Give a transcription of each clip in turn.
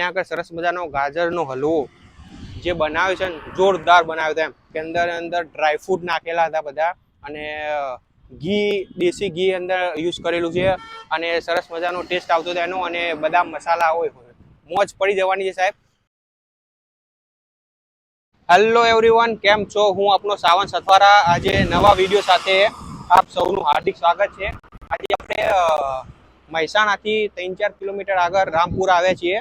ત્યાં આગળ સરસ મજાનો ગાજરનો હલવો જે બનાવ્યો છે ને, જોરદાર બનાવ્યો હતો એમ. કે અંદર અંદર ડ્રાયફ્રૂટ નાખેલા હતા બધા અને ઘી, દેશી ઘી અંદર યુઝ કરેલું છે અને સરસ મજાનો ટેસ્ટ આવતો હતો એનો અને બધા મસાલા હોય મોજ પડી જવાની છે સાહેબ. હેલો એવરીવન કેમ છો? હું આપનો સાવન સથવારા. આજે નવા વીડિયો સાથે આપ સૌનું હાર્દિક સ્વાગત છે. આજે આપણે મહેસાણાથી ત્રણ ચાર કિલોમીટર આગળ રામપુર આવ્યા છીએ.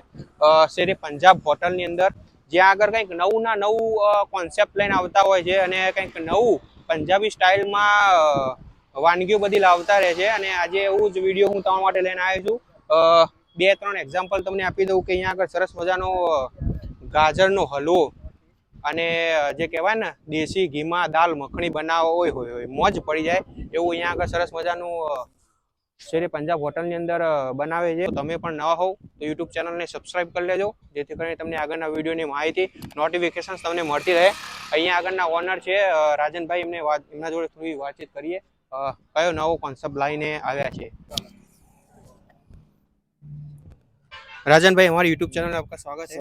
શેરે પંજાબ હોટલની અંદર. જ્યાં આગળ કંઈક નવું ના નવું કોન્સેપ્ટ લઈને આવતા હોય છે અને કંઈક નવું પંજાબી સ્ટાઇલમાં વાનગીઓ બધી લાવતા રહે છે. અને આજે એવું જ વીડિયો હું તમારા માટે લઈને આવ્યો છું. બે ત્રણ એક્ઝામ્પલ તમને આપી દઉં કે અહીંયા આગળ સરસ મજાનો ગાજરનો હલવો અને જે કહેવાય ને, દેશી ઘીમાં દાલ મખણી બનાવો હોય હોય, મોજ પડી જાય. એવું અહીંયા આગળ સરસ મજાનું શેરે પંજાબ હોટલની અંદર બનાવે છે. તમે પણ ન હોવ તો યુટ્યુબ ચેનલને સબસ્ક્રાઇબ કરી લેજો જેથી કરીને તમને આગળના વિડીયોની માહિતી નોટિફિકેશન તમને મળતી રહે. અહીંયા આગળના ઓનર છે રાજનભાઈ એમને વાત એમના જોડે થોડી વાતચીત કરીએ. કયો નવો કોન્સેપ્ટ લઈને આવ્યા છે? રાજનભાઈ અમારી યુટ્યુબ ચેનલ આપકા સ્વાગત છે.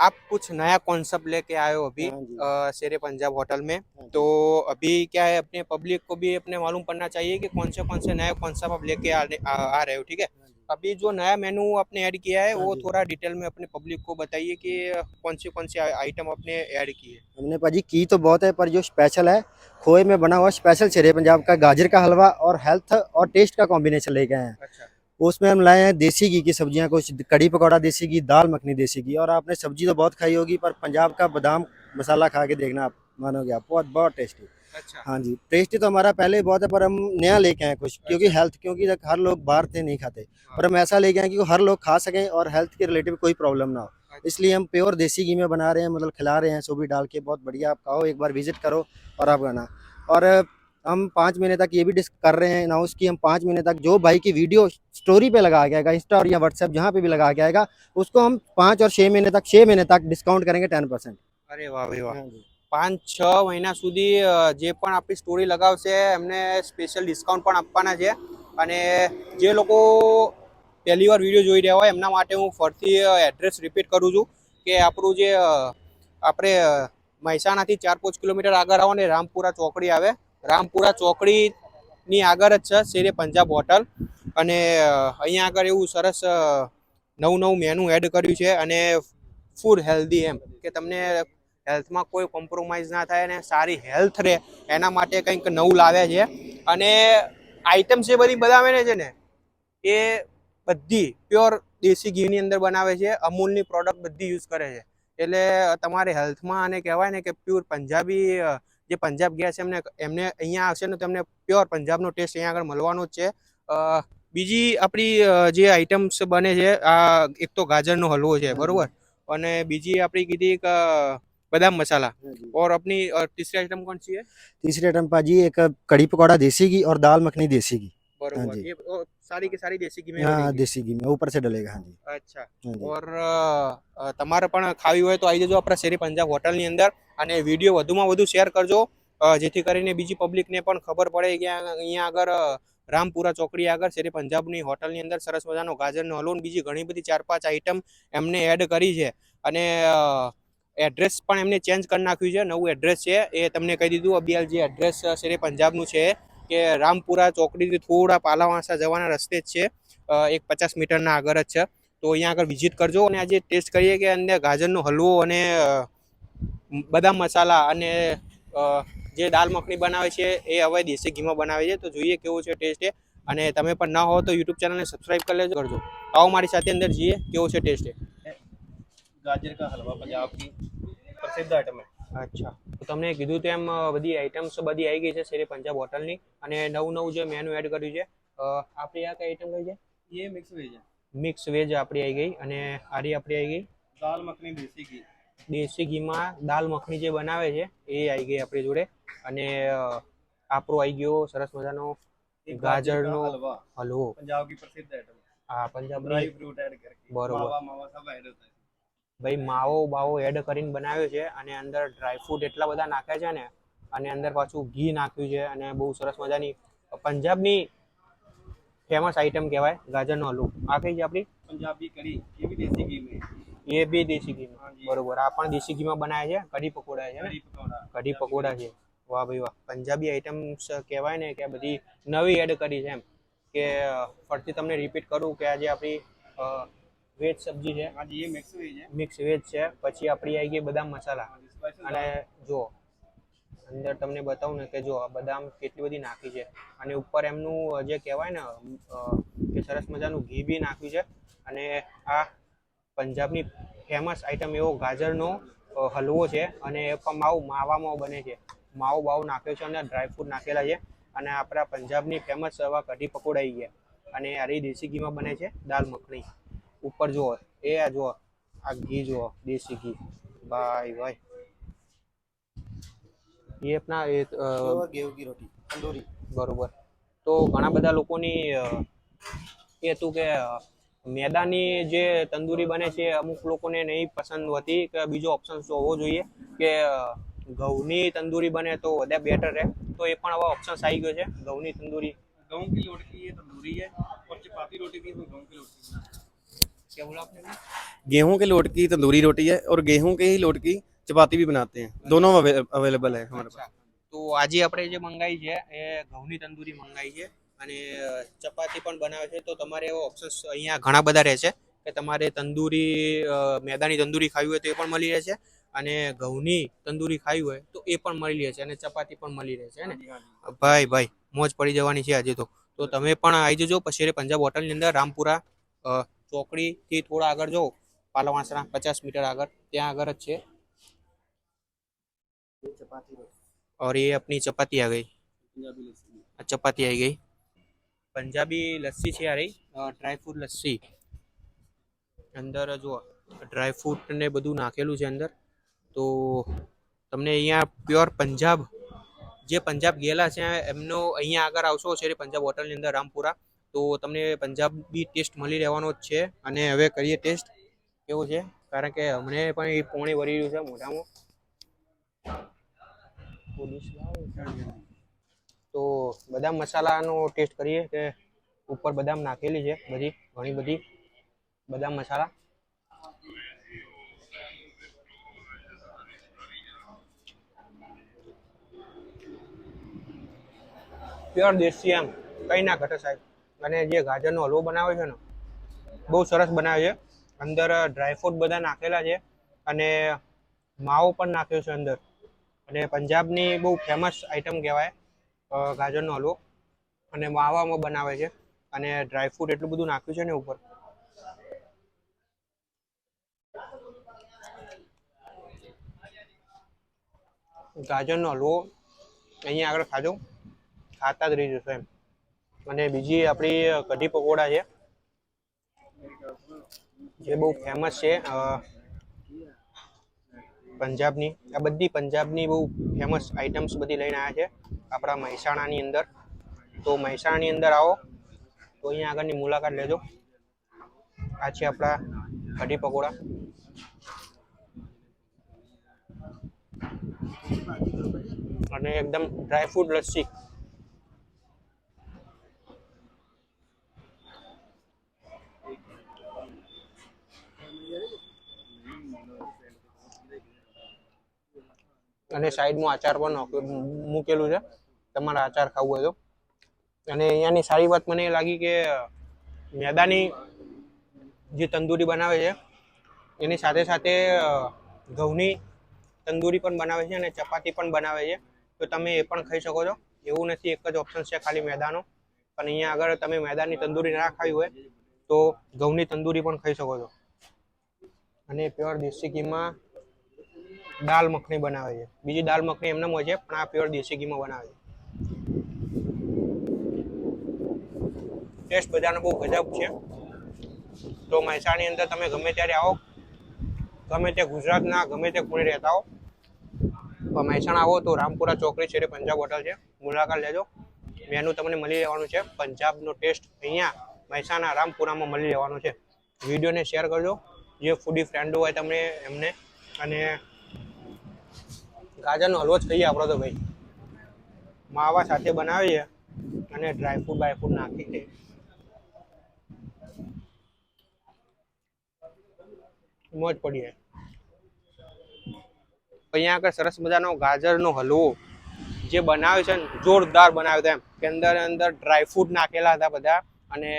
आप कुछ नया कॉन्सेप्ट लेके आए हो अभी हाँ शेरे पंजाब होटल में हाँ तो अभी क्या है अपने पब्लिक को भी अपने मालूम पड़ना चाहिए कि कौन से कौन से नए कॉन्सेप्ट आप लेके आने- आ, आ रहे हो ठीक है? अभी जो नया मेनू आपने ऐड किया है हाँ वो थोड़ा डिटेल में अपने पब्लिक को बताइए कि कौन सी कौन सी आइटम आपने ऐड की है। हमने पाजी की तो बहुत है पर जो स्पेशल है खोए में बना हुआ स्पेशल शेरे पंजाब का गाजर का हलवा और हेल्थ और टेस्ट का कॉम्बिनेशन लेके आए हैं। अच्छा। उसमें हम लाए हैं देसी घी की सब्ज़ियाँ कुछ कड़ी पकौड़ा देसी घी दाल मखनी देसी घी और आपने सब्ज़ी तो बहुत खाई होगी पर पंजाब का बादाम मसाला खा के देखना आप मानोगे आप बहुत बहुत टेस्टी अच्छा। हाँ जी टेस्टी तो हमारा पहले ही बहुत है पर हम नया लेके आए कुछ अच्छा। क्योंकि हेल्थ क्योंकि जब हर लोग बाहर से नहीं खाते पर हम ऐसा लेके आए कि हर लोग खा सकें और हेल्थ के रिलेटिव कोई प्रॉब्लम ना हो। इसलिए हम प्योर देसी घी में बना रहे हैं मतलब खिला रहे हैं सो भी डाल के बहुत बढ़िया आप खाओ एक बार विज़िट करो और आप गाना और हम पाँच महीने तक ये भी डिस्क कर रहे हैं अनाउंस की हम पाँच महीने तक जो भाई की वीडियो स्टोरी पे लगा के आएगा इंस्टा और या व्हाट्सएप जहाँ पे भी लगा के आएगा उसको हम पाँच और छः महीने तक छः महीने तक डिस्काउंट करेंगे टेन परसेंट અરે વાહ ભાઈ વાહ हाँ પાંચ છ મહિના સુધી અ, જે પણ આપણી સ્ટોરી લગાવશે એમને સ્પેશિયલ ડિસ્કાઉન્ટ પણ આપવાના છે અને જે લોકો પહેલી વાર વિડીયો જોઈ રહ્યા હોય એમના માટે હું ફરીથી એડ્રેસ રિપીટ કરું છું કે આપણું જે અ, આપણે અ, મહેસાણાથી ચાર પાંચ કિલોમીટર આગળ આવો ને રામપુરા ચોકડી આવે રામપુરા ચોકડીની આગળ જ છે શેરે પંજાબ હોટલ. અને અહીંયા આગળ એવું સરસ નવું નવું મેનુ એડ કર્યું છે અને ફૂડ હેલ્ધી એમ. કે તમને હેલ્થમાં કોઈ કોમ્પ્રોમાઇઝ ના થાય અને સારી હેલ્થ રહે, એના માટે કંઈક નવું લાવ્યા છે. અને આઇટમ્સ જે બધી બનાવે છે ને, એ બધી પ્યોર દેશી ઘીની અંદર બનાવે છે, અમૂલની પ્રોડક્ટ બધી યુઝ કરે છે. એટલે તમારે હેલ્થમાં અને કહેવાય ને કે પ્યોર પંજાબી જે પંજાબ ગયા છે એમને એમને અહીંયા આવશે ને તમને પ્યોર પંજાબનો ટેસ્ટ અહીંયા આગળ મળવાનો જ છે અ, બીજી આપણી અ, જે આઇટમ્સ બને છે આ એક તો ગાજરનો હલવો છે હા. બરોબર અને બીજી આપણી કીધી એક અ, बादाम मसाला जी और अपनी अ, तीसरी आइटम कौन सी है तीसरे आइटम पाजी एक कड़ी पकौड़ा देसी घी और दाल मखनी देसी घी बरोबर जी। ये ओ, सारी की सारी देसी घी में हाँ बनेगी। देसी घी में ऊपर से डलेगा हाँ जी અચ્છા हाँ जी ઓર અ, અ, તમારે પણ ખાવી હોય તો આવી જજો આપણા શેરી પંજાબ હોટલની અંદર અને વિડીયો વધુમાં વધુ શેર કરજો અ, જેથી કરીને બીજી પબ્લિકને પણ ખબર પડે કે આ- અહીંયા આગળ અ, રામપુરા ચોકડી આગળ શેરી પંજાબની હોટલની અંદર સરસ મજાનો ગાજરનો હલવો ને બીજી ઘણી બધી ચાર પાંચ આઈટમ એમને એડ કરી છે અને એડ્રેસ પણ એમને ચેન્જ કરી નાખ્યું છે નવું એડ્રેસ છે એ તમને કહી દીધું અબિયાલ જે એડ્રેસ શેરી પંજાબનું છે કે રામપુરા ચોકડીથી થોડા પાલાવાસા જવાના રસ્તે જ છે. એક પચાસ મીટરના આગળ જ છે. તો અહીંયા આગળ વિઝિટ કરજો અને આજે ટેસ્ટ કરીએ કે અંદર ગાજરનો હલવો અને બદામ મસાલા અને જે દાલ મખની બનાવે છે એ હવે દેશી ઘીમાં બનાવે છે. તો જોઈએ કેવો છે ટેસ્ટ એ. અને તમે પણ ના હો તો યુટ્યુબ ચેનલને સબસ્ક્રાઈબ કરી લેજો, કરજો. આવો મારી સાથે અંદર જઈએ, કેવો છે ટેસ્ટ ગાજર કા હલવા પંજાબ પ્રસિદ્ધ આઇટમ હે અચ્છા. તમને કીધું તેમ બધી આઇટમ્સ બધી આવી ગઈ છે શેરી પંજાબ હોટલની અને નવું નવું જે મેનુ એડ કર્યું છે આપણી આ કઈ આઈટમ કઈ છે? એ મિક્સ વેજ મિક્સ વેજ આપણી આવી ગઈ અને આરી આપણી આવી ગઈ. દાલ મખની દેશી ઘી. દેશી ઘીમાં દાલ મખની જે બનાવે છે એ આવી ગઈ આપણી જોડે. અને આપણો આવી ગયો સરસ મજાનો ગાજરનો હલવો. પંજાબ પ્રસિદ્ધ આઇટમ હા પંજાબ ડ્રાય ફ્રૂટ એડ કરી બરોબર. માવા માવા સબ એડ થાય ભાઈ માવો બાવો એડ કરીને બનાવ્યો છે અને અંદર ડ્રાય ફ્રૂટ એટલા બધા નાખ્યા છે ને અને અંદર પાછું ઘી નાખ્યું છે અને બહુ સરસ મજાની પંજાબની ફેમસ આઈટમ કહેવાય ગાજરનો હલવો આ કઈ છે આપણી? પંજાબી કરી એ બી દેશી ઘી એ બી દેશી ઘી બરોબર. આ પણ દેશી ઘીમાં બનાવે છે? કઢી પકોડા છે કઢી પકોડા. છે. વાહ ભાઈ વાહ. પંજાબી આઈટમ્સ કહેવાય ને કે બધી નવી એડ કરી છે એમ. કે ફરતી તમને રિપીટ કરું કે આજે આપણી વેજ સબ્જી છે. મિક્સ વેજ છે. પછી આપણી આવી ગઈ બદામ મસાલા. અને જો અંદર તમને બતાવું ને કે જો આ બદામ કેટલી બધી નાખી છે. અને ઉપર એમનું જે કહેવાય ને કે સરસ મજાનું ઘી બી નાખ્યું છે. અને આ પંજાબની ફેમસ આઈટમ એવો ગાજરનો હલવો છે. અને એ પણ માવ માવામાં બને છે. માવો બાવ નાખ્યો છે અને ડ્રાયફ્રૂટ નાખેલા છે. અને આપણા પંજાબની ફેમસ એવા કઢી પકોડા આવી ગયા. અને આ દેશી ઘીમાં બને છે. દાલ મખણી ઉપર જુઓ એ આ જુઓ આ ઘી જુઓ દેશી ઘી ભાઈ ભાઈ એ આપના એ અ, प्योर गेहूं की रोटी तंदूरी બરોબર તો ઘણા બધા લોકોની અ, એ હતું કે અ, મેદાની જે તંદૂરી બને છે અમુક લોકોને નહીં પસંદ હોતી કે બીજો ઓપ્શન હોવો જોઈએ કે અ, ઘઉંની તંદૂરી બને તો વધારે બેટર રહે તો એ પણ હવે ઓપ્શન આવી ગયો છે ઘઉંની તંદૂરી गेहूं की लोट की ये तंदूरी है और चपाती रोटी भी इसमें गेहूं की लोट की क्या बोला आपने गेहूं के लोट की तंदूरी रोटी है और गेहूं के ही लोट की चपाती भी बनाते हैं दोनों अवेलेबल है हमारे पास અચ્છા તો આજે આપણે જે મંગાઈ છે એ ઘઉંની તંદૂરી મંગાઈ છે અને અ, ચપાતી પણ બનાવે છે તો તમારે એવો ઓપ્શન્સ અહીંયા ઘણા બધા રહેશે કે તમારે તંદૂરી અ, મેદાની તંદૂરી ખાવી હોય તો એ પણ મળી રહેશે અને ઘઉંની તંદૂરી ખાવી હોય તો એ પણ મળી રહેશે અને ચપાતી પણ મળી રહેશે હે ને हाँ जी ભાઈ ભાઈ મોજ પડી જવાની છે આજે તો તો તમે પણ આવી જજો પછી પંજાબ હોટલની અંદર રામપુરા અ, ચોકડીથી થોડા આગળ જાઓ પાલવાસણા પચાસ મીટર આગળ ત્યાં આગળ જ છે ये चपाती रोटी और ये अपनी चपाती आ गई पंजाबी लस्सी આ ચપાતી આવી ગઈ પંજાબી લસ્સી છે આ રહી ડ્રાય ફ્રૂટ લસ્સી અંદર જુઓ ડ્રાય ફ્રૂટ ને બધું નાખેલું છે અંદર તો તમને અહીંયા પ્યોર પંજાબ જે પંજાબ ગયેલા છે એમનો અહીંયા આગળ આવશો છે પંજાબ હોટલની અંદર રામપુરા તો તમને પંજાબી ટેસ્ટ મળી રહેવાનો જ છે અને હવે કરીએ ટેસ્ટ. કેવું છે? કારણ કે અમને પણ એ પોણી વળી રહ્યું છે મોઢામાં. તો બદામ મસાલાનો ટેસ્ટ કરીએ કે ઉપર બદામ નાખેલી છે બધી, ઘણી બધી. બદામ મસાલા. પ્યોર દેશી એમ કંઈ ના ઘટે સાહેબ. અને જે ગાજરનો હલવો બનાવે છે ને, બહુ સરસ બનાવે છે. અંદર ડ્રાયફ્રૂટ બધા નાખેલા છે અને માવો પણ નાખ્યો છે અંદર. અને પંજાબની બહુ ફેમસ આઈટમ કહેવાય ગાજરનો હલવો. અને માવામાં બનાવે છે અને ડ્રાયફ્રૂટ એટલું બધું નાખ્યું છે ને ઉપર. ગાજરનો હલવો, અહીંયા આગળ ખાજો. ખાતા જ રહી જશો એમ. અને બીજી આપણી કઢી પકોડા છે. જે બહુ ફેમસ છે પંજાબની. આ બધી પંજાબની બહુ ફેમસ આઇટમ્સ બધી લઈને આવ્યા છે, આપણા મહેસાણાની અંદર. તો મહેસાણાની અંદર આવો, તો અહીંયા આગળની મુલાકાત લેજો. આ છે આપણા કઢી પકોડા. અને એકદમ ડ્રાય ફ્રૂટ લસ્સી. અને સાઈડમાં આચાર પણ મૂકેલું છે. તમારે આચાર ખાવું હોય તો. અને અહીંયાની સારી વાત મને એ લાગી કે, મેદાની જે તંદૂરી બનાવે છે, એની સાથે સાથે ઘઉંની તંદૂરી પણ બનાવે છે અને ચપાતી પણ બનાવે છે. તો તમે એ પણ ખાઈ શકો છો. એવું નથી, એક જ ઓપ્શન છે ખાલી મેદાનો. પણ અહીંયા આગળ તમે મેદાની તંદૂરી ના ખાવી હોય, તો ઘઉંની તંદૂરી પણ ખાઈ શકો છો. અને પ્યોર દેશી ઘીમાં દાલ મખણી બનાવે છે. બીજી દાલ મખણી એમને હોય છે, પણ આ પ્યોર દેશી ઘીમાં બનાવે છે. ટેસ્ટ બધાનો બહુ ગજબ છે. તો મહેસાણાની અંદર તમે ગમે ત્યારે આવો, ગમે તે ગુજરાતના, ગમે તે ખૂણે રહેતા હો તો મહેસાણા આવો તો રામપુરા ચોકડી છે પંજાબ હોટલ છે. મુલાકાત લેજો. મેનુ તમને મળી રહેવાનું છે. પંજાબનો ટેસ્ટ અહીંયા મહેસાણા, રામપુરામાં મળી રહેવાનો છે. વિડીયોને શેર કરજો. જે ફૂડી ફ્રેન્ડો હોય તમને એમને અને ગાજરનો હલવો જ આપણો તો ભાઈ. માવા સાથે બનાવીએ અને ડ્રાયફ્રૂટ બાયફ્રૂટ નાખી દે મોજ પડી જાય. અહીંયા આગળ સરસ મજાનો ગાજરનો હલવો જે બનાવ્યો છે ને, જોરદાર બનાવ્યો હતો એમ. કે અંદર અંદર ડ્રાયફ્રૂટ નાખેલા હતા બધા અને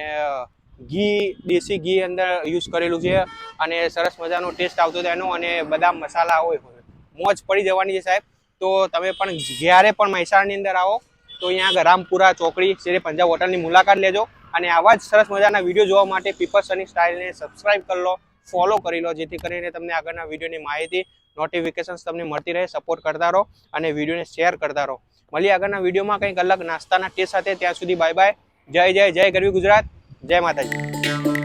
ઘી, દેશી ઘી અંદર યુઝ કરેલું છે અને સરસ મજાનો ટેસ્ટ આવતો હતો એનો અને બધા મસાલા હોય. મોજ પડી જવાની છે સાહેબ. તો તમે પણ જ્યારે પણ મહેસાણાની અંદર આવો, તો અહીંયા રામપુરા ચોકડી શ્રી પંજાબ હોટલની મુલાકાત લેજો અને આવા જ સરસ મજાના વીડિયો જોવા માટે પીપલ્સ સની સ્ટાઇલને સબસ્ક્રાઇબ કરી લો ફોલો કરી લો, જેથી કરીને તમને આગળના વિડીયોની માહિતી નોટિફિકેશન્સ તમને મળતી રહે સપોર્ટ કરતા રહો અને વિડીયોને શેર કરતા રહો. મળીએ આગળના વિડીયોમાં કંઈક અલગ નાસ્તાના ટેસ્ટ સાથે. ત્યાં સુધી બાય બાય જય જય જય ગરવી ગુજરાત. જય માતાજી.